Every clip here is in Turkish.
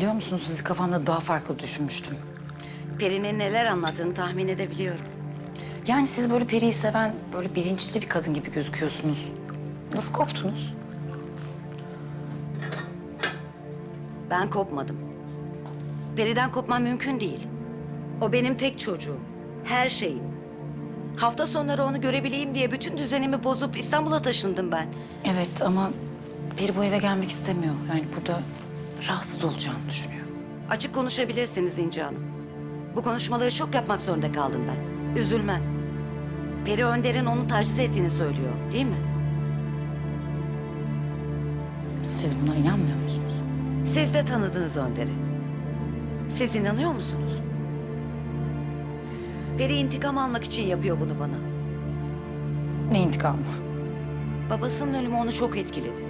Biliyor musunuz sizi kafamda daha farklı düşünmüştüm. Peri'nin neler anlattığını tahmin edebiliyorum. Yani siz böyle Peri'yi seven, böyle bilinçli bir kadın gibi gözüküyorsunuz. Nasıl koptunuz? Ben kopmadım. Peri'den kopmam mümkün değil. O benim tek çocuğum. Her şeyim. Hafta sonları onu görebileyim diye bütün düzenimi bozup İstanbul'a taşındım ben. Evet ama Peri bu eve gelmek istemiyor. Yani burada rahatsız olacağını düşünüyor. Açık konuşabilirsiniz İnci Hanım. Bu konuşmaları çok yapmak zorunda kaldım ben. Üzülmem. Peri Önder'in onu taciz ettiğini söylüyor, değil mi? Siz buna inanmıyor musunuz? Siz de tanıdınız Önder'i. Siz inanıyor musunuz? Peri intikam almak için yapıyor bunu bana. Ne intikamı? Babasının ölümü onu çok etkiledi.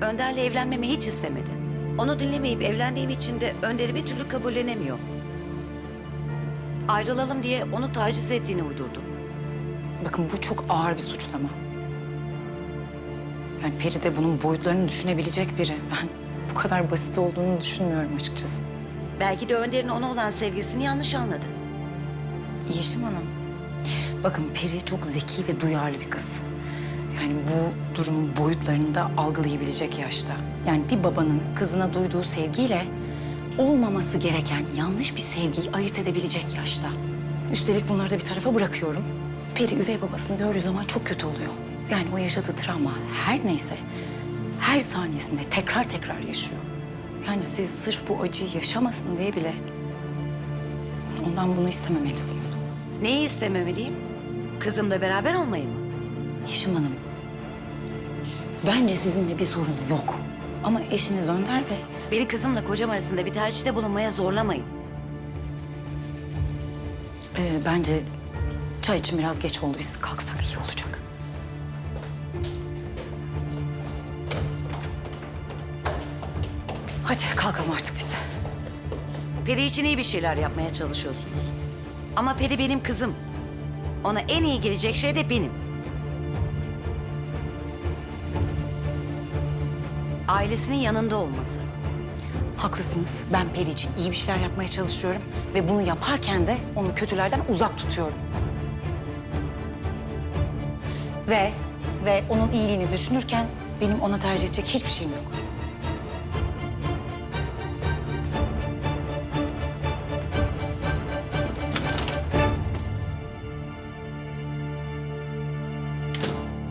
Önder'le evlenmemi hiç istemedi. Onu dinlemeyip evlendiğim için de Önder'i bir türlü kabullenemiyor. Ayrılalım diye onu taciz ettiğini uydurdu. Bakın bu çok ağır bir suçlama. Yani Peri de bunun boyutlarını düşünebilecek biri. Ben bu kadar basit olduğunu düşünmüyorum açıkçası. Belki de Önder'in ona olan sevgisini yanlış anladı. Yeşim Hanım, bakın Peri çok zeki ve duyarlı bir kız. Yani bu durumun boyutlarını da algılayabilecek yaşta. Yani bir babanın kızına duyduğu sevgiyle olmaması gereken yanlış bir sevgiyi ayırt edebilecek yaşta. Üstelik bunları da bir tarafa bırakıyorum. Peri üvey babasını gördüğü zaman çok kötü oluyor. Yani o yaşadığı travma her neyse her saniyesinde tekrar tekrar yaşıyor. Yani siz sırf bu acıyı yaşamasın diye bile ondan bunu istememelisiniz. Neyi istememeliyim? Kızımla beraber olmayı mı? Yeşim Hanım, bence sizinle bir sorun yok. Ama eşiniz Önder Bey, Beni kızımla kocam arasında bir tercihte bulunmaya zorlamayın. e, bence çay için biraz geç oldu. Biz kalksak iyi olacak. Hadi kalkalım artık biz. Peri için iyi bir şeyler yapmaya çalışıyorsunuz. Ama Peri benim kızım. Ona en iyi gelecek şey de benim. Ailesinin yanında olması. Haklısınız. Ben Peri için iyi bir şeyler yapmaya çalışıyorum. Ve bunu yaparken de onu kötülerden uzak tutuyorum. Ve, ve onun iyiliğini düşünürken benim ona tercih edecek hiçbir şeyim yok.